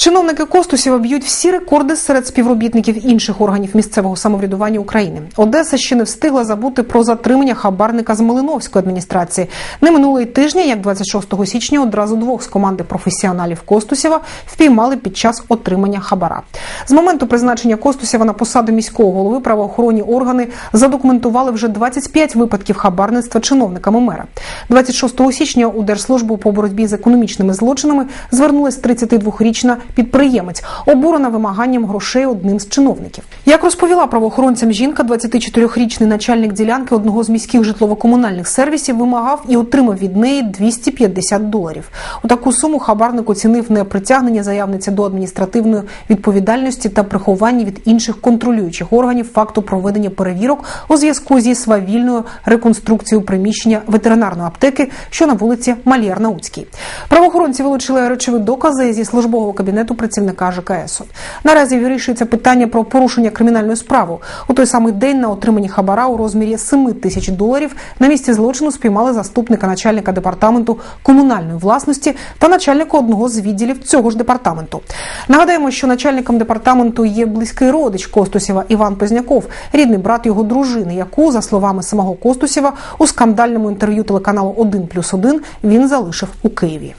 Чиновники Костусєва б'ють всі рекорди серед співробітників інших органів місцевого самоврядування України. Одеса ще не встигла забути про затримання хабарника з Малиновської адміністрації. Не минулої тижня, як 26 січня, одразу двох з команди професіоналів Костусєва впіймали під час отримання хабара. З моменту призначення Костусєва на посаду міського голови правоохоронні органи задокументували вже 25 випадків хабарництва чиновниками мера. 26 січня у Держслужбу по боротьбі з економічними злочинами звернулась 32-річна підприємець, обурена вимаганням грошей одним з чиновників. Як розповіла правоохоронцям жінка, 24-річний начальник ділянки одного з міських житлово-комунальних сервісів вимагав і отримав від неї 250 доларів. У таку суму хабарник оцінив не притягнення заявниці до адміністративної відповідальності та приховання від інших контролюючих органів факту проведення перевірок у зв'язку зі свавільною реконструкцією приміщення ветеринарної аптеки, що на вулиці Мальєр Науцькій. Правоохоронці вилучили речові докази зі службового кабінету працівника ЖКС. Наразі вирішується питання про порушення кримінальної справи. У той самий день на отриманні хабара у розмірі 7 тисяч доларів на місці злочину спіймали заступника начальника департаменту комунальної власності та начальника одного з відділів цього ж департаменту. Нагадаємо, що начальником департаменту є близький родич Костусєва Іван Позняков, рідний брат його дружини, яку, за словами самого Костусєва, у скандальному інтерв'ю телеканалу «1+,1» він залишив у Києві.